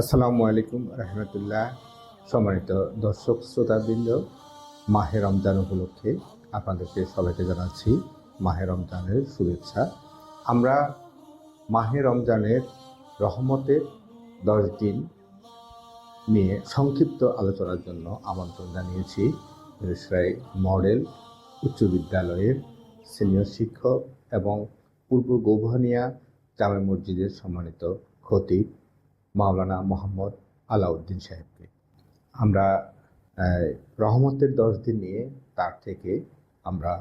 আসসালামু আলাইকুম রহমতুল্লাহ। সম্মানিত দর্শক শ্রোতাবৃন্দ, মাহে রমজান উপলক্ষে আপনাদেরকে সবাইকে জানাচ্ছি মাহে রমজানের শুভেচ্ছা। আমরা মাহে রমজানের রহমতের দশ দিন নিয়ে সংক্ষিপ্ত আলোচনার জন্য আমন্ত্রণ জানিয়েছি। মিরসরাই মডেল উচ্চ বিদ্যালয়ের সিনিয়র শিক্ষক এবং পূর্ব গৌভানিয়া জামে মসজিদের সম্মানিত খতিব মাওলানা মোহাম্মদ আলাউদ্দিন সাহেবকে। আমরা রহমতের দশ দিন নিয়ে তার থেকে আমরা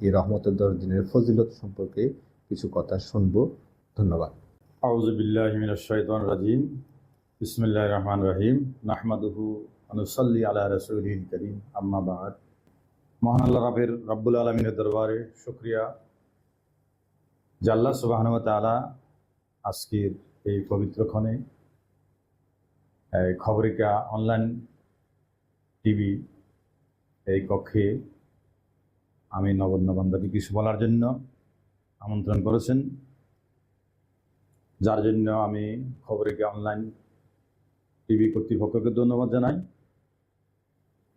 এই রহমতের দশ দিনের ফজিলত সম্পর্কে কিছু কথা শুনব। ধন্যবাদ। আউযু বিল্লাহি মিনাশ শাইতানির রাজিম। বিসমিল্লাহির রহমানির রহিম। নাহমাদুহু ওয়া নুসাল্লি আলা রাসূলিল কারীম। আম্মা বা'দ। মহান আল্লাহ রাব্বের রব্বুল আলামিনের দরবারে শুকরিয়া। জাল্লা ওয়া তাআলা আজকের এই পবিত্র ক্ষণে এই খবরিকা অনলাইন টিভি এই কক্ষে আমি নগণ্য বান্দাকে কিছু বলার জন্য আমন্ত্রণ করেছেন। যার জন্য আমি খবরেকে অনলাইন টিভি কর্তৃপক্ষকে ধন্যবাদ জানাই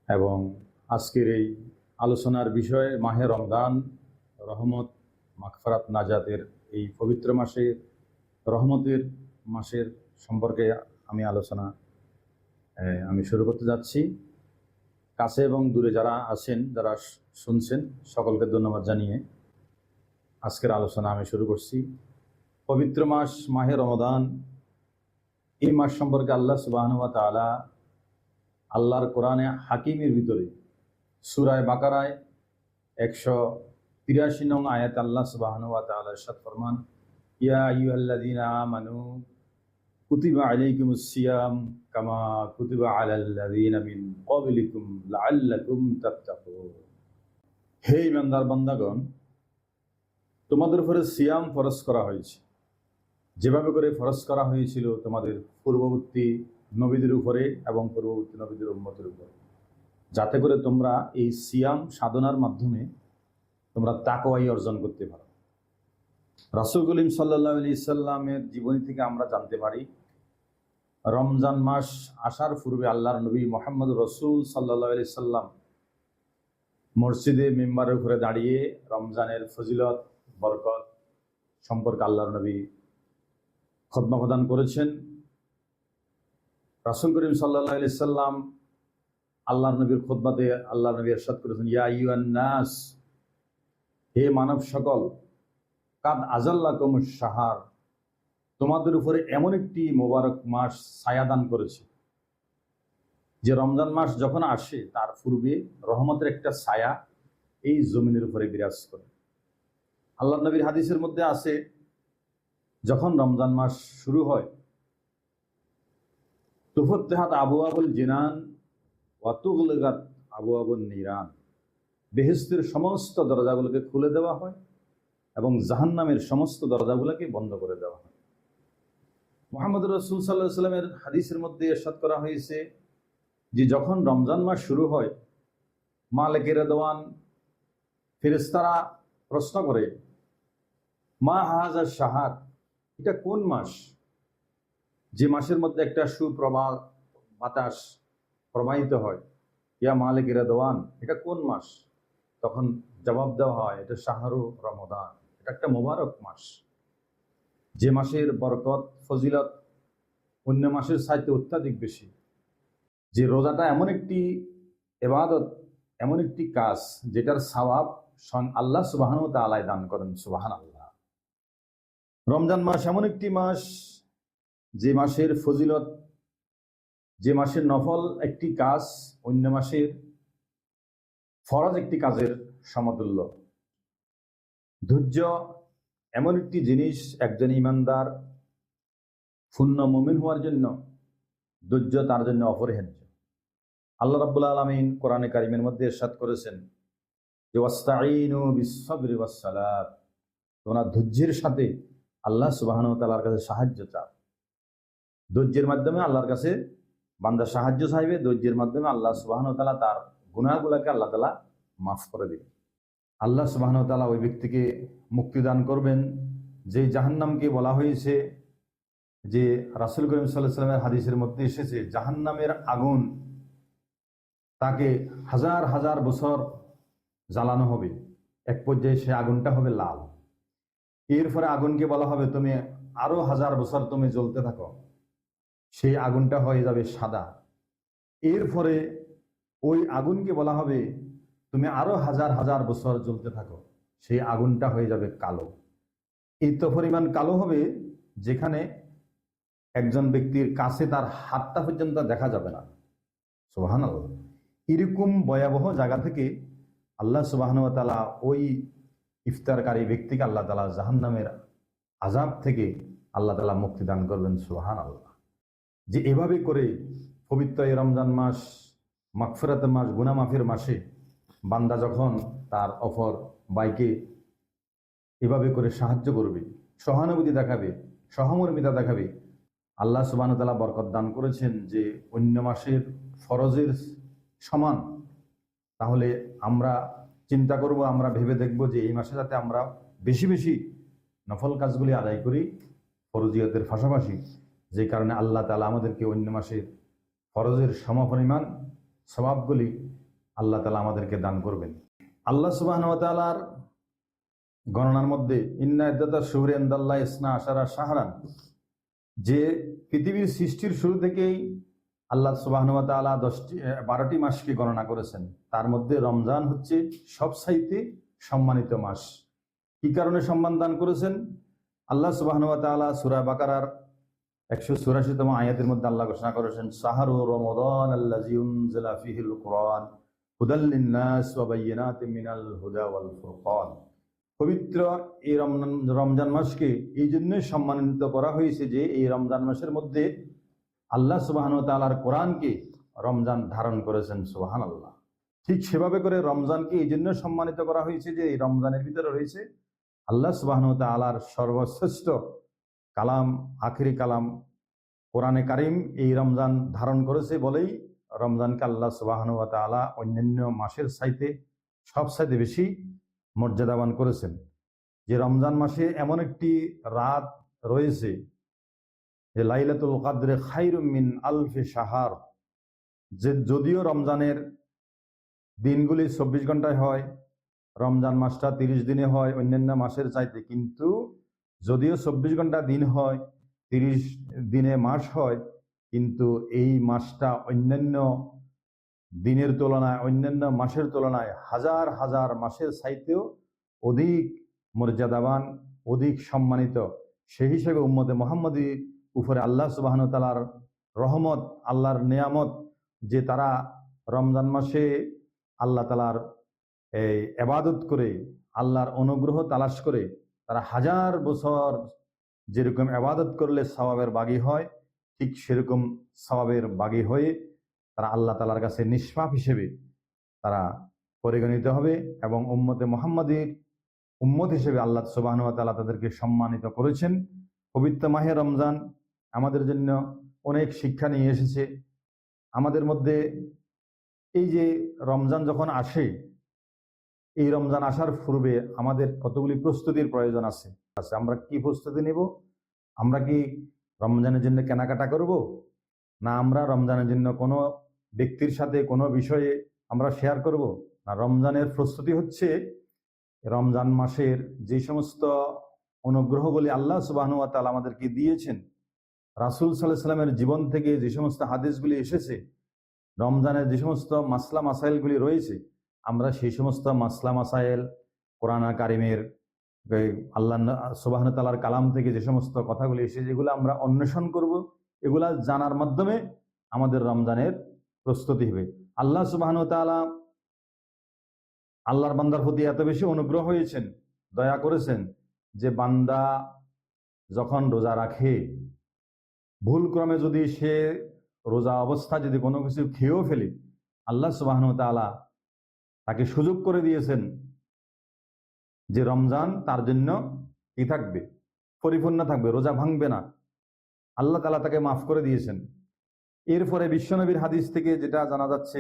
এবং আজকের এই আলোচনার বিষয়ে মাহে রমদান রহমত মাগফারাত নাজাদের এই পবিত্র মাসে রহমতের মাসের সম্পর্কে আমি আলোচনা আমি শুরু করতে যাচ্ছি। কাছে এবং দূরে যারা আছেন, যারা শুনছেন, সকলকে ধন্যবাদ জানিয়ে আজকের আলোচনা আমি শুরু করছি। পবিত্র মাস, মাহে রমদান। এই মাস সম্পর্কে আল্লাহ সুবাহানুয়া তালা আল্লাহর কোরআনে হাকিমের ভিতরে সুরায় বাকারায় একশো তিরাশি নং আয়াত আল্লাহ সুবাহানুয়া তালা সাত ফরমান, ইয়া আইয়ুহাল্লাযীনা আমানু কুতিবা আলাইকুমুস সিয়াম কামা কুতিবা আলাল্লাযীনা মিন ক্বাবলিকুম লাআল্লাকুম তাত্তাকুন হে ইমানদার বান্দাগণ, তোমাদের উপরে সিয়াম ফরজ করা হয়েছে। যেভাবে করে ফরজ করা হয়েছিল তোমাদের পূর্ববর্তী নবীদের উপরে এবং পূর্ববর্তী নবীদের উন্মতের উপরে। যাতে করে তোমরা এই সিয়াম সাধনার মাধ্যমে তোমরা তাকওয়াই অর্জন করতে পারো। রাসুল কলিম সাল্লাহ আলি ইসাল্লামের জীবনী থেকে আমরা জানতে পারি রমজান মাস আসার পূর্বে আল্লাহর নবী মোহাম্মদ রসুল সাল্লাহ আলি সাল্লাম মসজিদে মেম্বারের উপরে দাঁড়িয়ে রমজানের ফজিলত, বরকত সম্পর্কে আল্লাহর নবী খতমা প্রদান করেছেন। রাসুল করিম সাল্লাহ আলি সাল্লাম আল্লাহর নবীর খোদবাতে আল্লাহ নবী এরশাদ করেছেন, ইয়া নাস, হে মানব সকল, কাদ আজাল্লা কম সাহার তোমাদের উপরে এমন একটি মোবারক মাস ছায়াদান করেছে, যে রমজান মাস যখন আসে, তার পূর্বে রহমতের একটা ছায়া এই জমিনের উপরে বিরাজ করে। আল্লাহ নবীর হাদিসের মধ্যে আছে, যখন রমজান মাস শুরু হয়, তুফত্তেহাত আবু আবুল জিনান ওয়াতুগলগাত আবু আবুল নিরান। বেহেস্তের সমস্ত দরজাগুলোকে খুলে দেওয়া হয় এবং জাহান্নামের সমস্ত দরজাগুলোকে বন্ধ করে দেওয়া হয়। মোহাম্মদ রসুল সাল্লাহ সাল্লামের হাদিসের মধ্যে এরশাদ করা হয়েছে যে যখন রমজান মাস শুরু হয় মালিকের দেওয়ান ফেরেস্তারা প্রশ্ন করে, মা হাজার সাহার এটা কোন মাস? যে মাসের মধ্যে একটা সুপ্রভা বাতাস প্রবাহিত হয়, ইয়া মালিক দেওয়ান এটা কোন মাস? তখন জবাব দেওয়া হয়, এটা শাহরু রমদান এটা একটা মোবারক মাস। যে মাসের বরকত, ফজিলত অন্য মাসের সাহিত্য অত্যাধিক বেশি। যে রোজাটা এমন একটি এবাদত, এমন একটি কাজ যেটার সওয়াব স্বয়ং আল্লাহ সুবাহান তালায় দান করেন সুবাহান আল্লাহ রমজান মাস এমন একটি মাস যে মাসের ফজিলত, যে মাসের নফল একটি কাজ, অন্য মাসের ফরজ একটি কাজের সমতুল্য। ধৈর্য এমন একটি জিনিস একজন ইমানদার শূন্য মুমিন হওয়ার জন্য, ধৈর্য তার জন্য অপরিহার্য। আল্লাহ রাব্বুল আলমিন কোরআনে কারিমের মধ্যে এরশাদ করেছেন যে ওয়াস্তাইনু তোমরা ধৈর্যের সাথে আল্লাহ সুবাহান তালার কাছে সাহায্য চাও। ধৈর্যের মাধ্যমে আল্লাহর কাছে বান্দা সাহায্য চাইবে, ধৈর্যের মাধ্যমে আল্লাহ সুবাহান তালা তার গুণাগুলাকে আল্লাহ তালা মাফ করে দেবে। আল্লাহ সুবাহান তালা ওই ব্যক্তিকে মুক্তিদান করবেন। যে জাহান্নামকে বলা হয়েছে, যে রাসুল করিম সাল্লাহ সাল্লামের হাদিসের মধ্যে এসেছে, জাহান্নামের আগুন তাকে হাজার হাজার বছর জ্বালানো হবে। এক পর্যায়ে সে আগুনটা হবে লাল। এরপরে আগুনকে বলা হবে, তুমি আরও হাজার বছর তুমি জ্বলতে থাকো। সেই আগুনটা হয়ে যাবে সাদা। এরপরে ওই আগুনকে বলা হবে তুমি আরও হাজার হাজার বছর জ্বলতে থাকো, সেই আগুনটা হয়ে যাবে কালো। এত পরিমাণ কালো হবে, যেখানে একজন ব্যক্তির কাছে তার হাতটা পর্যন্ত দেখা যাবে না। সোহান এরকম ভয়াবহ জায়গা থেকে আল্লাহ সুবাহন তালা ওই ইফতারকারী ব্যক্তিকে আল্লাহ তালা জাহান্নামের আজাব থেকে আল্লাহ তালা মুক্তি দান করবেন সুহান আল্লাহ যে এভাবে করে পবিত্র এই রমজান মাস মাগফিরাত মাস, গুনামাফির মাসে বান্দা যখন তার অফর বাইকে এভাবে করে সাহায্য করবে, সহানুভূতি দেখাবে, সহমর্মিতা দেখাবে, আল্লাহ সুবাহ তালা বরকত দান করেছেন যে অন্য মাসের ফরজের সমান, তাহলে আমরা চিন্তা করব, আমরা ভেবে দেখব যে এই মাসে যাতে আমরা বেশি বেশি নফল কাজগুলি আদায় করি ফরজিয়তের পাশাপাশি, যে কারণে আল্লাহ তালা আমাদেরকে অন্য মাসের ফরজের সমপরিমাণ স্বভাবগুলি আল্লাহ তালা আমাদেরকে দান করবেন। আল্লাহ সুবাহ তালার গণনার মধ্যে, ইন্না ইদ্দাতা সুরেন্দাল্লাহ ইসনা আশারা শাহরান। যে পৃথিবীর সৃষ্টির শুরু থেকেই আল্লাহ সুবাহনুয়াতালা দশটি বারোটি মাসকে গণনা করেছেন। তার মধ্যে রমজান হচ্ছে সব সাইতে সম্মানিত মাস। কি কারণে সম্মান দান করেছেন? আল্লাহ সুবাহনুয়াতালা সুরা বাকারার একশো চুরাশিতম আয়াতের মধ্যে আল্লাহ ঘোষণা করেছেন, সাহারু রমদান আল্লাহ জিউন ফিহিল কোরআন। পবিত্র এই রমজান মাসকে এই জন্যই সম্মানিত করা হয়েছে যে এই রমজান মাসের মধ্যে আল্লাহ সুবাহন তালার কোরআনকে রমজান ধারণ করেছেন সুবাহান আল্লাহ ঠিক সেভাবে করে রমজানকে এই জন্য সম্মানিত করা হয়েছে যে এই রমজানের ভিতরে রয়েছে আল্লাহ সুবাহন তালার সর্বশ্রেষ্ঠ কালাম, আখিরি কালাম কোরআনে কারিম এই রমজান ধারণ করেছে বলেই রমজানকে আল্লাহ সুবাহন তালা অন্যান্য মাসের সাইতে সব সাইতে বেশি মর্যাদাবান করেছেন। যে রমজান মাসে এমন একটি রাত রয়েছে যে লাইলাতুল কাদরে খাইরুম মিন আলফে সাহার যে যদিও রমজানের দিনগুলি চব্বিশ ঘন্টায় হয়, রমজান মাসটা তিরিশ দিনে হয় অন্যান্য মাসের চাইতে, কিন্তু যদিও চব্বিশ ঘণ্টা দিন হয়, তিরিশ দিনে মাস হয় কিন্তু এই মাসটা অন্যান্য দিনের তুলনায়, অন্যান্য মাসের তুলনায় হাজার হাজার মাসের চাইতেও অধিক মর্যাদাবান, অধিক সম্মানিত। সেই হিসেবে উম্মতে মোহাম্মদী উপরে আল্লাহ সুবাহন তালার রহমত, আল্লাহর নিয়ামত যে তারা রমজান মাসে আল্লাহ তালার এই এবাদত করে, আল্লাহর অনুগ্রহ তালাশ করে, তারা হাজার বছর যেরকম এবাদত করলে সবাবের বাগি হয় ঠিক সেরকম স্বভাবের বাগি হয়ে তারা আল্লাহ তালার কাছে নিষ্পাপ হিসেবে তারা পরিগণিত হবে এবং উম্মতে মোহাম্মদীর উম্মত হিসেবে আল্লাহ সুবাহনুয়া তালা তাদেরকে সম্মানিত করেছেন। পবিত্র মাহে রমজান আমাদের জন্য অনেক শিক্ষা নিয়ে এসেছে। আমাদের মধ্যে এই যে রমজান যখন আসে, এই রমজান আসার পূর্বে আমাদের কতগুলি প্রস্তুতির প্রয়োজন আছে? আমরা কি প্রস্তুতি নেব? আমরা কি রমজানের জন্য কেনাকাটা করব? না আমরা রমজানের জন্য কোনো ব্যক্তির সাথে কোনো বিষয়ে আমরা শেয়ার করব? না রমজানের প্রস্তুতি হচ্ছে রমজান মাসের যে সমস্ত অনুগ্রহগুলি আল্লাহ সুবাহনুয়া তাল আমাদেরকে দিয়েছেন, রাসুল সাল্লাহ সাল্লামের জীবন থেকে যে সমস্ত হাদিসগুলি এসেছে, রমজানের যে সমস্ত মাসলা মাসাইলগুলি রয়েছে, আমরা সেই সমস্ত মাসলা মাসাইল, কোরআন কারিমের আল্লাহ সুবাহন তালার কালাম থেকে যে সমস্ত কথাগুলি এসেছে, যেগুলো আমরা অন্বেষণ করব, এগুলা জানার মাধ্যমে আমাদের রমজানের প্রস্তুতি হবে। আল্লাহ সুবাহন তালা আল্লাহর বান্দার প্রতি এত বেশি অনুগ্রহ হয়েছেন, দয়া করেছেন যে বান্দা যখন রোজা রাখে ভুল ক্রমে যদি সে রোজা অবস্থা যদি কোনো কিছু খেয়েও ফেলে, আল্লাহ সুবাহন তালা তাকে সুযোগ করে দিয়েছেন যে রমজান তার জন্য কি থাকবে, পরিপূর্ণ থাকবে, রোজা ভাঙবে না। আল্লাহ তালা তাকে মাফ করে দিয়েছেন। এরপরে বিশ্বনবীর হাদিস থেকে যেটা জানা যাচ্ছে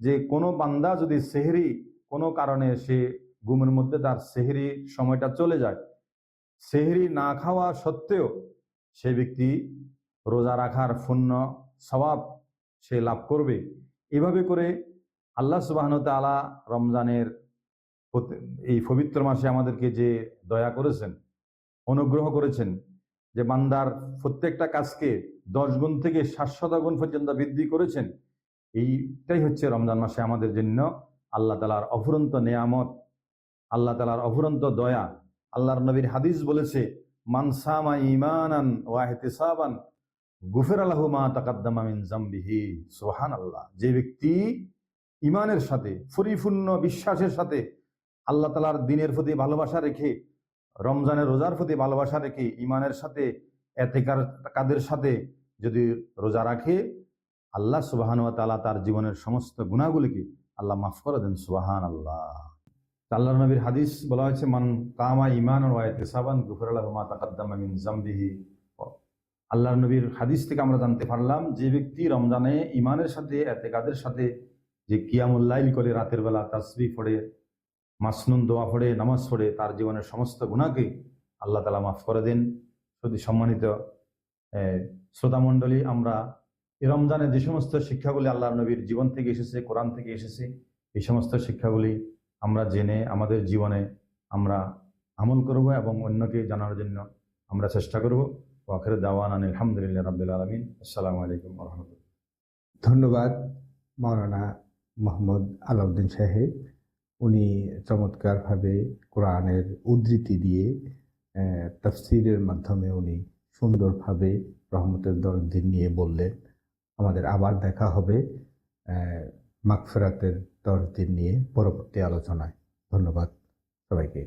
যে কোনো বান্দা যদি সেহরি, কোনো কারণে সে ঘুমের মধ্যে তার সেহরি সময়টা চলে যায়, সেহরি না খাওয়া সত্ত্বেও সে ব্যক্তি রোজা রাখার পুণ্য স্বভাব সে লাভ করবে। এভাবে করে আল্লাহ সুবাহন তালা রমজানের এই পবিত্র মাসে আমাদেরকে যে দয়া করেছেন, অনুগ্রহ করেছেন যে বান্দার প্রত্যেকটা কাজকে দশ গুণ থেকে সাতশত গুণ পর্যন্ত বৃদ্ধি করেছেন, এইটাই হচ্ছে রমজান মাসে আমাদের জন্য আল্লাহ তালার অফুরন্ত নেয়ামত, আল্লাহ তালার অফুরন্ত দয়া। আল্লাহর নবীর হাদিস বলেছে মানসামা ইমানান ওয়াহেতিসাবান গুফের আল্লাহ মা তাকাদ্দামা মিন জাম্বিহি। সোহান আল্লাহ যে ব্যক্তি ইমানের সাথে, পরিপূর্ণ বিশ্বাসের সাথে আল্লাহ তালার দিনের প্রতি ভালোবাসা রেখে, রমজানের রোজার প্রতি ভালোবাসা রেখে ইমানের সাথে, এতেকার, কাদের সাথে যদি রোজা রাখে, আল্লাহ সুবাহান তালা তার জীবনের সমস্ত গুণাগুলিকে আল্লাহ মাফ করে দেন সুবাহান আল্লাহ আল্লাহ নবীর হাদিস বলা হয়েছে, মান কামা ইমান সাবান গুফর আল্লাহ মা তাকাদ্দামা জাম্বিহি। আল্লাহ নবীর হাদিস থেকে আমরা জানতে পারলাম যে ব্যক্তি রমজানে ইমানের সাথে, এতেকাদের সাথে যে কিয়ামুল্লাইল করে রাতের বেলা তাসবি পড়ে মাসনুন দোয়া পড়ে, নামাজ পড়ে, তার জীবনের সমস্ত গুণাকে আল্লাহ তালা মাফ করে দেন। যদি সম্মানিত শ্রোতামণ্ডলী, আমরা এই রমজানে যে সমস্ত শিক্ষাগুলি আল্লাহ নবীর জীবন থেকে এসেছে, কোরআন থেকে এসেছে, এই সমস্ত শিক্ষাগুলি আমরা জেনে, আমাদের জীবনে আমরা আমল করব এবং অন্যকে জানার জন্য আমরা চেষ্টা করব। ওয়াখের দাওয়ান আলহামদুলিল্লাহ রাবিল আলমিন। আসসালামু আলাইকুম রহমতুল্লাহ। ধন্যবাদ, মাওলানা মোহাম্মদ আলাউদ্দিন সাহেব। উনি চমৎকারভাবে কোরআনের উদ্ধৃতি দিয়ে তাফসিরের মাধ্যমে উনি সুন্দরভাবে রহমতের দরদিন নিয়ে বললেন, আমাদের আবার দেখা হবে মাকফেরাতের দরদিন নিয়ে পরবর্তী আলোচনায়। ধন্যবাদ সবাইকে।